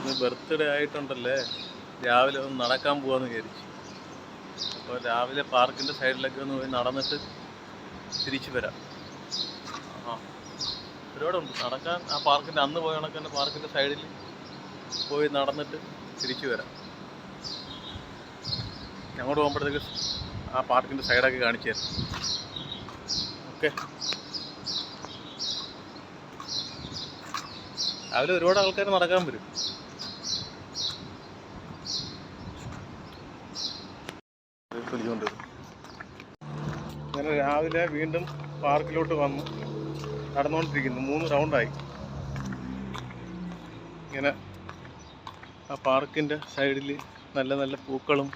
ഇന്ന് ബർത്ത്ഡേ ആയിട്ടുണ്ടല്ലേ? രാവിലെ ഒന്ന് നടക്കാൻ പോവാന്ന് വിചാരിച്ചു. അപ്പോൾ രാവിലെ പാർക്കിന്റെ സൈഡിലൊക്കെ ഒന്ന് പോയി നടന്നിട്ട് തിരിച്ചു വരാം. ആ ഒരുപാടുണ്ട്. നടക്കാൻ ആ പാർക്കിന്റെ അന്ന് പോയ കണക്ക് തന്നെ പാർക്കിന്റെ സൈഡിൽ പോയി നടന്നിട്ട് തിരിച്ചു വരാം. ഞങ്ങോട്ട് പോകുമ്പോഴത്തേക്ക് ആ പാർക്കിന്റെ സൈഡൊക്കെ കാണിച്ചു തരാം. ഓക്കെ. രാവിലെ ഒരുപാട് ആൾക്കാർ നടക്കാൻ വരും. തൊലിച്ചുകൊണ്ട് അങ്ങനെ രാവിലെ വീണ്ടും പാർക്കിലോട്ട് വന്നു. നടന്നുകൊണ്ടിരിക്കുന്നു. മൂന്ന് റൗണ്ടായി ഇങ്ങനെ ആ പാർക്കിന്റെ സൈഡിൽ നല്ല നല്ല പൂക്കളും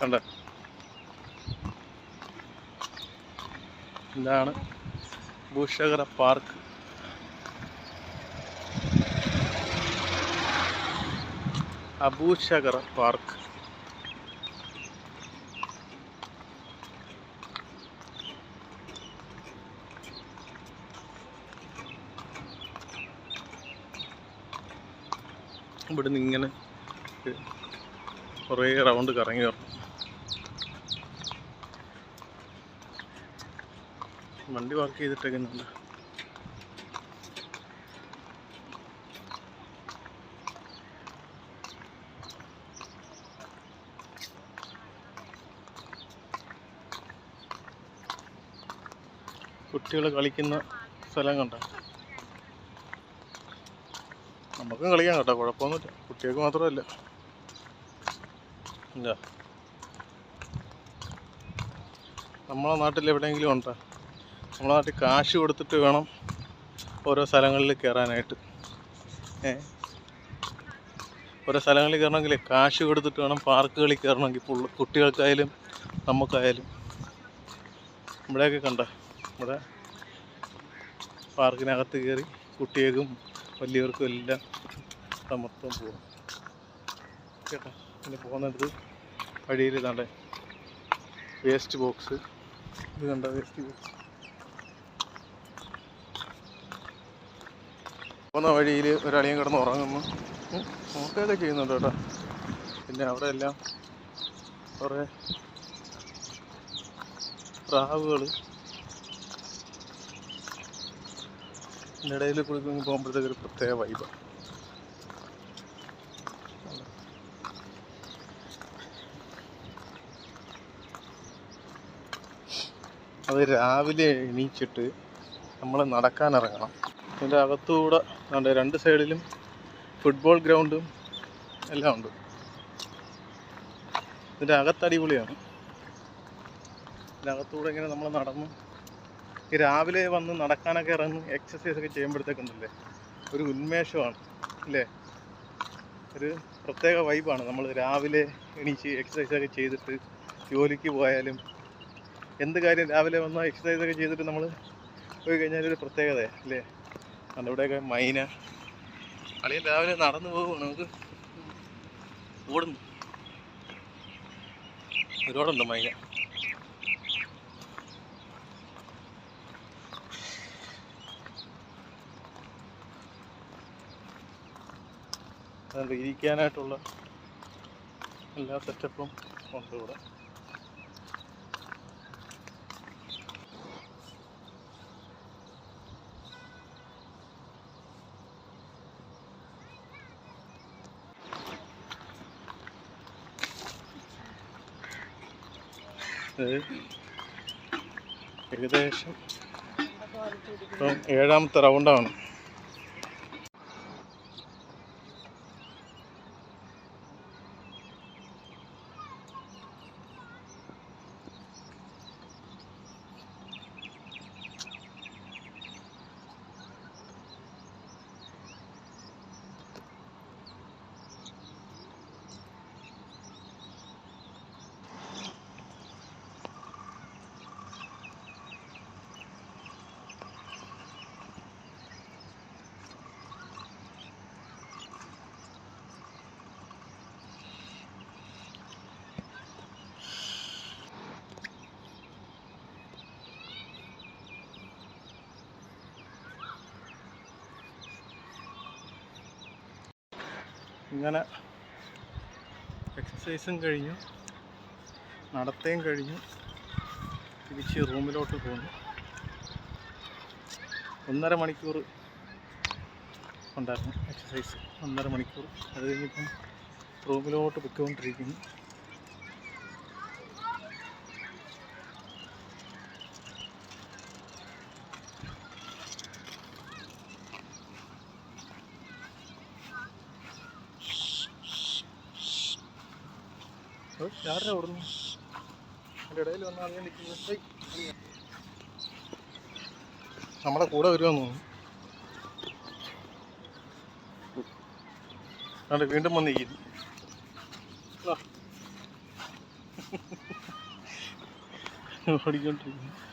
കണ്ട. ഇതാണ് ഭൂഷകര പാർക്ക്. അബൂശകർ പാർക്ക്. ഇവിടുന്ന് ഇങ്ങനെ കുറേ റൗണ്ട് കറങ്ങി വരണം വണ്ടി പാർക്ക് ചെയ്തിട്ടേക്കുന്നുണ്ട്. കുട്ടികൾ കളിക്കുന്ന സ്ഥലം കണ്ട? നമുക്കും കളിക്കാം കേട്ടോ. കുഴപ്പമൊന്നുമില്ല. കുട്ടികൾക്ക് മാത്രമല്ല. ഇല്ല നമ്മളെ നാട്ടിൽ എവിടെയെങ്കിലും ഉണ്ടോ? നമ്മളെ നാട്ടിൽ കാശ് കൊടുത്തിട്ട് വേണം ഓരോ സ്ഥലങ്ങളിൽ കയറാനായിട്ട്. ഏ? ഓരോ സ്ഥലങ്ങളിൽ കയറണമെങ്കിൽ കാശ് കൊടുത്തിട്ട് വേണം പാർക്കുകളിൽ കയറണമെങ്കിൽ ഫുള്ള് കുട്ടികൾക്കായാലും നമുക്കായാലും. ഇവിടെയൊക്കെ കണ്ട? ഇവിടെ പാർക്കിനകത്ത് കയറി കുട്ടികൾക്കും വലിയവർക്കും എല്ലാം സമത്വം പോകും കേട്ടോ? പിന്നെ പോകുന്നിടത്ത് വഴിയിൽ ഇതാണ്ട് വേസ്റ്റ് ബോക്സ്. ഇത് കണ്ട വേസ്റ്റ് ബോക്സ്? പോകുന്ന വഴിയിൽ ഒരളിയും കിടന്ന് ഉറങ്ങുന്നു. നോക്കുകയൊക്കെ ചെയ്യുന്നുണ്ട് കേട്ടോ. പിന്നെ അവിടെ എല്ലാം കുറേ പ്രാവുകൾ ഇടയിൽ കൂടി പോകുമ്പോഴത്തേക്ക് ഒരു പ്രത്യേക വൈബ് അത് രാവിലെ എണീച്ചിട്ട് നമ്മൾ നടക്കാനിറങ്ങണം ഇതിന്റെ അകത്തുകൂടെ ഉണ്ട് രണ്ട് സൈഡിലും ഫുട്ബോൾ ഗ്രൗണ്ടും എല്ലാം ഉണ്ട്. ഇതിന്റെ അകത്ത് അടിപൊളിയാണ് ഇതിന്റെ ഇങ്ങനെ നമ്മൾ നടന്ന് ഈ രാവിലെ വന്ന് നടക്കാനൊക്കെ ഇറങ്ങി എക്സസൈസ് ഒക്കെ ചെയ്യുമ്പോഴത്തേക്കുണ്ടല്ലേ? ഒരു ഉന്മേഷമാണ് അല്ലേ? ഒരു പ്രത്യേക വൈബാണ് നമ്മൾ രാവിലെ എണീച്ച് എക്സസൈസ് ഒക്കെ ചെയ്തിട്ട് ജോലിക്ക് പോയാലും എന്ത് കാര്യം രാവിലെ വന്ന് എക്സസൈസ് ഒക്കെ ചെയ്തിട്ട് നമ്മൾ പോയി കഴിഞ്ഞാൽ ഒരു പ്രത്യേകതയാണ് അല്ലേ? ഇവിടെയൊക്കെ മൈന. അളിയൻ രാവിലെ നടന്നു പോകും നമുക്ക് ഓടുന്നു. ഒരുപാടുണ്ട് മൈന. അതുകൊണ്ട് ഇരിക്കാനായിട്ടുള്ള എല്ലാ സെറ്റപ്പും ഉണ്ട് ഇവിടെ. ഏകദേശം ഇപ്പം ഏഴാമത്തെ റൗണ്ടാണ് ഇങ്ങനെ എക്സസൈസും കഴിഞ്ഞു. നടത്തയും കഴിഞ്ഞു. തിരിച്ച് റൂമിലോട്ട് പോകുന്നു ഒന്നര മണിക്കൂർ ഉണ്ടായിരുന്നു എക്സസൈസ് ഒന്നര മണിക്കൂർ. അത് കഴിഞ്ഞിപ്പം റൂമിലോട്ട് പൊയ്ക്കൊണ്ടിരിക്കുന്നു. ആരുടെ ഓടുന്നു വന്ന് നമ്മളെ കൂടെ വരുമെന്ന് തോന്നുന്നു. വീണ്ടും വന്നിരിക്കുന്നു. ഓടിക്കൊണ്ടിരിക്കുന്നു.